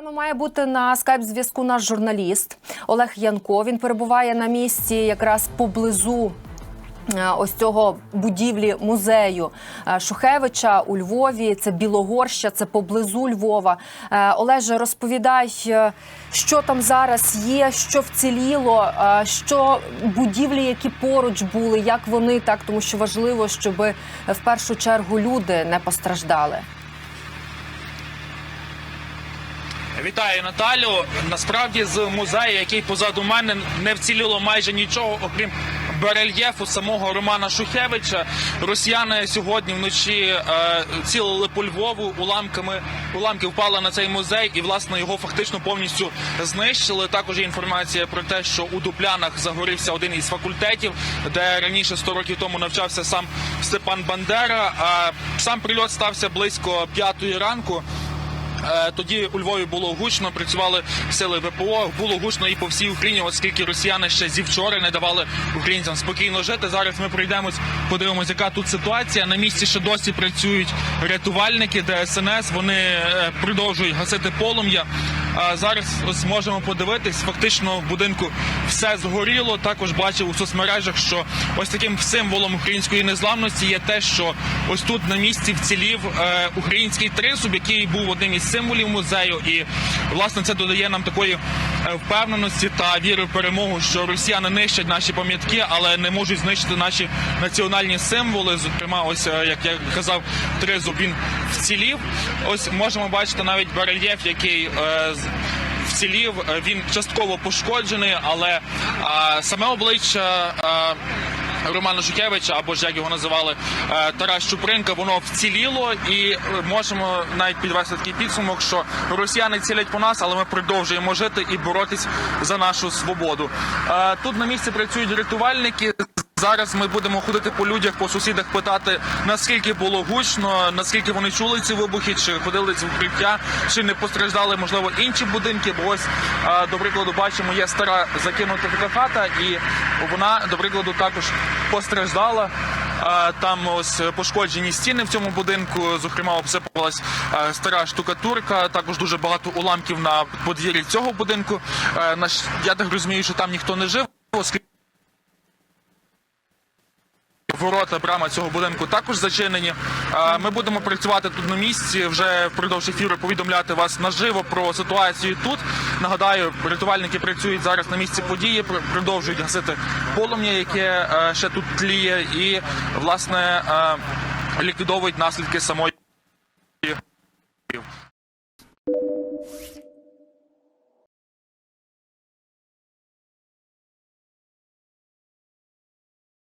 нами має бути на скайп зв'язку наш журналіст Олег Янко. Він перебуває на місці якраз поблизу. е, Ось цього будівлі музею е, Шухевича у Львові. Це Білогорща, це поблизу Львова. Е, Олеже, розповідай, що там зараз є, що вціліло, що будівлі, які поруч були, як вони так, тому що важливо, щоб в першу чергу люди не постраждали. Вітаю Наталю. Насправді з музею, який позаду мене не вціліло майже нічого, окрім барельєфу самого Романа Шухевича. Росіяни сьогодні вночі е, цілили по Львову уламками. Уламки впали на цей музей, і власне його фактично повністю знищили. Також є інформація про те, що у Дуплянах загорівся один із факультетів, де раніше 100 років тому навчався сам Степан Бандера. А сам прильот стався близько п'ятої ранку. Е, Тоді у Львові було гучно, працювали сили ВПО. Було гучно і по всій Україні, оскільки росіяни ще зі вчора не давали українцям спокійно жити. Зараз ми пройдемось, подивимося, яка тут ситуація. На місці ще досі працюють рятувальники ДСНС. Вони е, продовжують гасити полум'я. Зараз ось можемо подивитись. Фактично в будинку все згоріло. Також бачив у соцмережах, що ось таким символом української незламності є те, що ось тут на місці вцілів е, український трисуб, який був одним із символів музею, і власне це додає нам такої е, впевненості та віри в перемогу, що росіяни нищать наші пам'ятки, але не можуть знищити наші національні символи. Зокрема, ось е, як я казав, тризуб він вцілів. Ось можемо бачити навіть барельєф, який вцілів. Е, Він частково пошкоджений, але а, саме обличчя. а, Романа Шухевича, або ж як його називали е, Тарас Чупринка, воно вціліло, і е, можемо навіть підвести такий підсумок, що росіяни цілять по нас, але ми продовжуємо жити і боротись за нашу свободу. Е, Тут на місці працюють рятувальники. Зараз ми будемо ходити по людях, по сусідах, питати наскільки було гучно, наскільки вони чули ці вибухи, чи ходили з укриття, чи не постраждали, можливо, інші будинки. Бо ось до прикладу бачимо, є стара закинута така хата, і вона, до прикладу, також постраждала. Там ось пошкоджені стіни в цьому будинку. Зокрема, обсипалась стара штукатурка. Також дуже багато уламків на подвір'ї цього будинку. Я так розумію, що там ніхто не жив, оскільки Ворота брама цього будинку також зачинені. Е, Ми будемо працювати тут на місці. Вже впродовж ефіру повідомляти вас наживо про ситуацію тут. Нагадаю, рятувальники працюють зараз на місці події, пр- продовжують гасити полум'я, яке е, ще тут тліє, і власне е, ліквідовують наслідки самої.